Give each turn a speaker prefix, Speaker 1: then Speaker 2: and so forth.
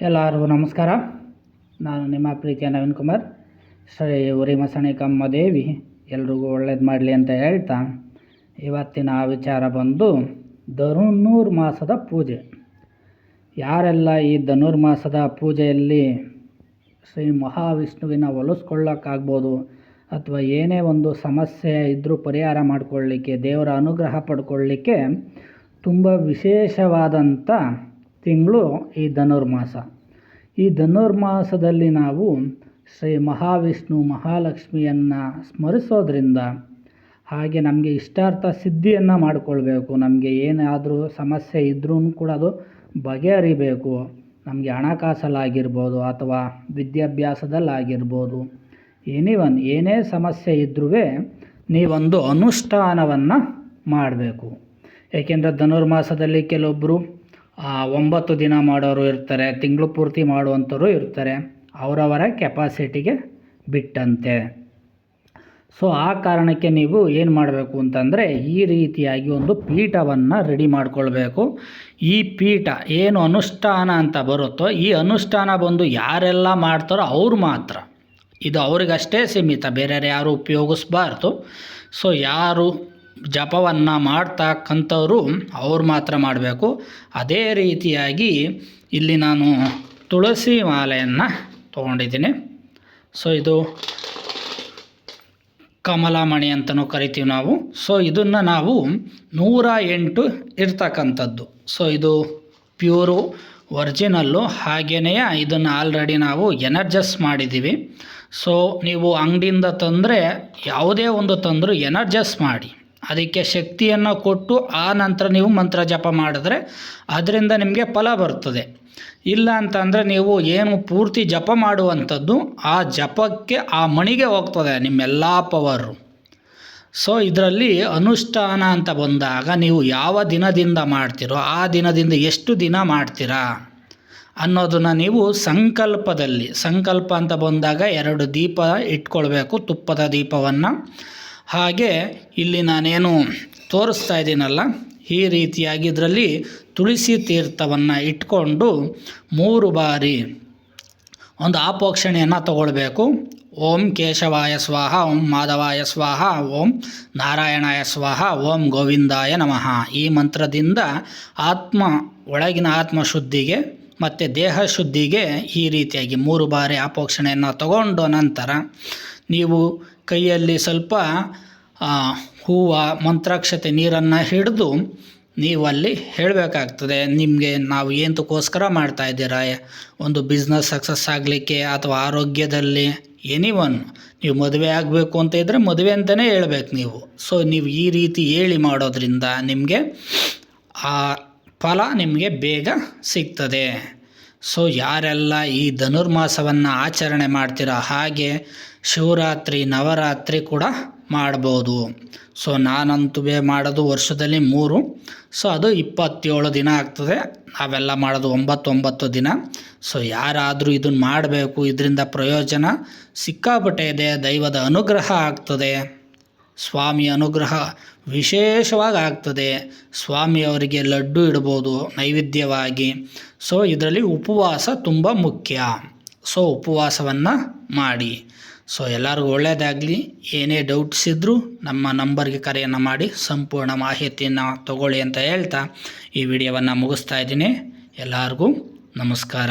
Speaker 1: ಎಲ್ಲರಿಗೂ ನಮಸ್ಕಾರ. ನಾನು ನಿಮ್ಮ ಪ್ರೀತಿಯ ನವೀನ್ ಕುಮಾರ್. ಶ್ರೀ ಉರಿ ಮಸಣಿಕಮ್ಮ ದೇವಿ, ಎಲ್ರಿಗೂ ಒಳ್ಳೇದು ಮಾಡಲಿ ಅಂತ ಹೇಳ್ತಾ ಇವತ್ತಿನ ವಿಚಾರ ಬಂದು ಧನುರ್ ಮಾಸದ ಪೂಜೆ. ಯಾರೆಲ್ಲ ಈ ಧನುರ್ಮಾಸದ ಪೂಜೆಯಲ್ಲಿ ಶ್ರೀ ಮಹಾವಿಷ್ಣುವಿನ ಒಲಿಸ್ಕೊಳ್ಳೋಕ್ಕಾಗ್ಬೋದು ಅಥವಾ ಏನೇ ಒಂದು ಸಮಸ್ಯೆ ಇದ್ದರೂ ಪರಿಹಾರ ಮಾಡಿಕೊಳ್ಳಿಕ್ಕೆ, ದೇವರ ಅನುಗ್ರಹ ಪಡ್ಕೊಳ್ಳಿಕ್ಕೆ ತುಂಬ ವಿಶೇಷವಾದಂಥ ತಿಂಗಳು ಈ ಧನುರ್ಮಾಸ. ಈ ಧನುರ್ಮಾಸದಲ್ಲಿ ನಾವು ಶ್ರೀ ಮಹಾವಿಷ್ಣು ಮಹಾಲಕ್ಷ್ಮಿಯನ್ನು ಸ್ಮರಿಸೋದ್ರಿಂದ ಹಾಗೆ ನಮಗೆ ಇಷ್ಟಾರ್ಥ ಸಿದ್ಧಿಯನ್ನು ಮಾಡಿಕೊಳ್ಬೇಕು. ನಮಗೆ ಏನಾದರೂ ಸಮಸ್ಯೆ ಇದ್ರೂ ಕೂಡ ಅದು ಬಗೆಹರಿಬೇಕು. ನಮಗೆ ಹಣಕಾಸಲ್ಲಾಗಿರ್ಬೋದು ಅಥವಾ ವಿದ್ಯಾಭ್ಯಾಸದಲ್ಲಾಗಿರ್ಬೋದು. ಎನಿವನ್ ಏನೇ ಸಮಸ್ಯೆ ಇದ್ರೂ ನೀವೊಂದು ಅನುಷ್ಠಾನವನ್ನು ಮಾಡಬೇಕು. ಏಕೆಂದರೆ ಧನುರ್ಮಾಸದಲ್ಲಿ ಕೆಲವೊಬ್ಬರು ಒಂಬತ್ತು ದಿನ ಮಾಡೋರು ಇರ್ತಾರೆ, ತಿಂಗಳು ಪೂರ್ತಿ ಮಾಡುವಂಥವ್ರು ಇರ್ತಾರೆ, ಅವರವರ ಕೆಪಾಸಿಟಿಗೆ ಬಿಟ್ಟಂತೆ. ಸೊ ಆ ಕಾರಣಕ್ಕೆ ನೀವು ಏನು ಮಾಡಬೇಕು ಅಂತಂದರೆ, ಈ ರೀತಿಯಾಗಿ ಒಂದು ಪೀಠವನ್ನು ರೆಡಿ ಮಾಡಿಕೊಳ್ಬೇಕು. ಈ ಪೀಠ ಏನು ಅನುಷ್ಠಾನ ಅಂತ ಬರುತ್ತೋ, ಈ ಅನುಷ್ಠಾನ ಬಂದು ಯಾರೆಲ್ಲ ಮಾಡ್ತಾರೋ ಅವ್ರು ಮಾತ್ರ. ಇದು ಅವ್ರಿಗಷ್ಟೇ ಸೀಮಿತ ಬೇರೆ ಯಾರು ಉಪಯೋಗಿಸ್ಬಾರ್ದು. ಸೊ ಯಾರು ಜಪವನ್ನು ಮಾಡ್ತಕ್ಕಂಥವ್ರು ಅವ್ರು ಮಾತ್ರ ಮಾಡಬೇಕು. ಅದೇ ರೀತಿಯಾಗಿ ಇಲ್ಲಿ ನಾನು ತುಳಸಿ ಮಾಲೆಯನ್ನು ತೊಗೊಂಡಿದ್ದೀನಿ. ಸೊ ಇದು ಕಮಲಮಣಿ ಅಂತಲೂ ಕರಿತೀವಿ ನಾವು. ಸೊ ಇದನ್ನು ನಾವು ನೂರ ಎಂಟು ಇರ್ತಕ್ಕಂಥದ್ದು. ಸೊ ಇದು ಪ್ಯೂರು, ಒರ್ಜಿನಲ್ಲು ಹಾಗೆಯೇ ಇದನ್ನು ಆಲ್ರೆಡಿ ನಾವು ಎನರ್ಜಸ್ ಮಾಡಿದ್ದೀವಿ. ಸೊ ನೀವು ಅಂಗಡಿಯಿಂದ ತಂದರೆ ಯಾವುದೇ ಒಂದು ತಂದರೂ ಎನರ್ಜಸ್ ಮಾಡಿ. ಅದಕ್ಕೆ ಶಕ್ತಿಯನ್ನು ಕೊಟ್ಟು ಆ ನಂತರ ನೀವು ಮಂತ್ರ ಜಪ ಮಾಡಿದ್ರೆ ಅದರಿಂದ ನಿಮಗೆ ಫಲ ಬರ್ತದೆ. ಇಲ್ಲ ಅಂತಂದರೆ ನೀವು ಏನು ಪೂರ್ತಿ ಜಪ ಮಾಡುವಂಥದ್ದು ಆ ಜಪಕ್ಕೆ ಆ ಮಣಿಗೆ ಹೋಗ್ತದೆ ನಿಮ್ಮೆಲ್ಲ ಪವರು ಸೊ ಇದರಲ್ಲಿ ಅನುಷ್ಠಾನ ಅಂತ ಬಂದಾಗ ನೀವು ಯಾವ ದಿನದಿಂದ ಮಾಡ್ತೀರೋ ಆ ದಿನದಿಂದ ಎಷ್ಟು ದಿನ ಮಾಡ್ತೀರಾ ಅನ್ನೋದನ್ನು ನೀವು ಸಂಕಲ್ಪದಲ್ಲಿ, ಸಂಕಲ್ಪ ಅಂತ ಬಂದಾಗ ಎರಡು ದೀಪ ಇಟ್ಕೊಳ್ಬೇಕು, ತುಪ್ಪದ ದೀಪವನ್ನು. ಹಾಗೆ ಇಲ್ಲಿ ನಾನೇನು ತೋರಿಸ್ತಾ ಇದ್ದೀನಲ್ಲ, ಈ ರೀತಿಯಾಗಿ ಇದರಲ್ಲಿ ತುಳಸಿ ತೀರ್ಥವನ್ನು ಇಟ್ಕೊಂಡು ಮೂರು ಬಾರಿ ಒಂದು ಆಪೋಕ್ಷಣೆಯನ್ನು ತಗೊಳ್ಬೇಕು. ಓಂ ಕೇಶವಾಯ ಸ್ವಾಹ, ಓಂ ಮಾಧವಾಯ ಸ್ವಾಹ, ಓಂ ನಾರಾಯಣಾಯ ಸ್ವಾಹ, ಓಂ ಗೋವಿಂದಾಯ ನಮಃ. ಈ ಮಂತ್ರದಿಂದ ಆತ್ಮ, ಒಳಗಿನ ಆತ್ಮ ಶುದ್ಧಿಗೆ ಮತ್ತು ದೇಹ ಶುದ್ಧಿಗೆ ಈ ರೀತಿಯಾಗಿ ಮೂರು ಬಾರಿ ಆಪೋಕ್ಷಣೆಯನ್ನು ತಗೊಂಡ ನಂತರ ನೀವು ಕೈಯಲ್ಲಿ ಸ್ವಲ್ಪ ಹೂವು, ಮಂತ್ರಾಕ್ಷತೆ ನೀರನ್ನು ಹಿಡಿದು ನೀವು ಅಲ್ಲಿ ಹೇಳಬೇಕಾಗ್ತದೆ. ನಿಮಗೆ ನಾವು ಏನಕ್ಕೋಸ್ಕರ ಮಾಡ್ತಾ ಇದ್ದೀರಾ? ಒಂದು ಬಿಸ್ನೆಸ್ ಸಕ್ಸಸ್ ಆಗಲಿಕ್ಕೆ ಅಥವಾ ಆರೋಗ್ಯದಲ್ಲಿ ಎನಿ ಒನ್ ನೀವು ಮದುವೆ ಆಗಬೇಕು ಅಂತ ಇದ್ದರೆ ಮದುವೆ ಅಂತಲೇ ಹೇಳ್ಬೇಕು ನೀವು. ಸೊ ನೀವು ಈ ರೀತಿ ಹೇಳಿ ಮಾಡೋದ್ರಿಂದ ನಿಮಗೆ ಆ ಫಲ ನಿಮಗೆ ಬೇಗ ಸಿಗ್ತದೆ. ಸೊ ಯಾರೆಲ್ಲ ಈ ಧನುರ್ಮಾಸವನ್ನು ಆಚರಣೆ ಮಾಡ್ತೀರೋ ಹಾಗೆ ಶಿವರಾತ್ರಿ, ನವರಾತ್ರಿ ಕೂಡ ಮಾಡ್ಬೋದು. ಸೊ ನಾನಂತೂ ಮಾಡೋದು ವರ್ಷದಲ್ಲಿ ಮೂರು. ಸೊ ಅದು ಇಪ್ಪತ್ತೇಳು ದಿನ ಆಗ್ತದೆ. ನಾವೆಲ್ಲ ಮಾಡೋದು ಒಂಬತ್ತೊಂಬತ್ತು ಒಂಬತ್ತು ದಿನ. ಸೊ ಯಾರಾದರೂ ಇದನ್ನು ಮಾಡಬೇಕು, ಇದರಿಂದ ಪ್ರಯೋಜನ ಸಿಕ್ಕಾಪಟ್ಟೆ ಇದೆ ದೈವದ ಅನುಗ್ರಹ ಆಗ್ತದೆ. ಸ್ವಾಮಿ ಅನುಗ್ರಹ ವಿಶೇಷವಾಗಿ ಆಗ್ತದೆ ಸ್ವಾಮಿಯವರಿಗೆ ಲಡ್ಡು ಇಡ್ಬೋದು ನೈವೇದ್ಯವಾಗಿ. ಸೊ, ಇದರಲ್ಲಿ ಉಪವಾಸ ತುಂಬ ಮುಖ್ಯ. ಸೊ, ಉಪವಾಸವನ್ನು ಮಾಡಿ. ಸೊ, ಎಲ್ಲರಿಗೂ ಒಳ್ಳೆಯದಾಗಲಿ ಏನೇ ಡೌಟ್ಸ್ ಇದ್ದರೂ ನಮ್ಮ ನಂಬರ್ಗೆ ಕರೆಯನ್ನು ಮಾಡಿ, ಸಂಪೂರ್ಣ ಮಾಹಿತಿಯನ್ನು ತಗೊಳ್ಳಿ ಅಂತ ಹೇಳ್ತಾ ಈ ವಿಡಿಯೋವನ್ನು ಮುಗಿಸ್ತಾ ಇದ್ದೀನಿ. ಎಲ್ಲರಿಗೂ ನಮಸ್ಕಾರ.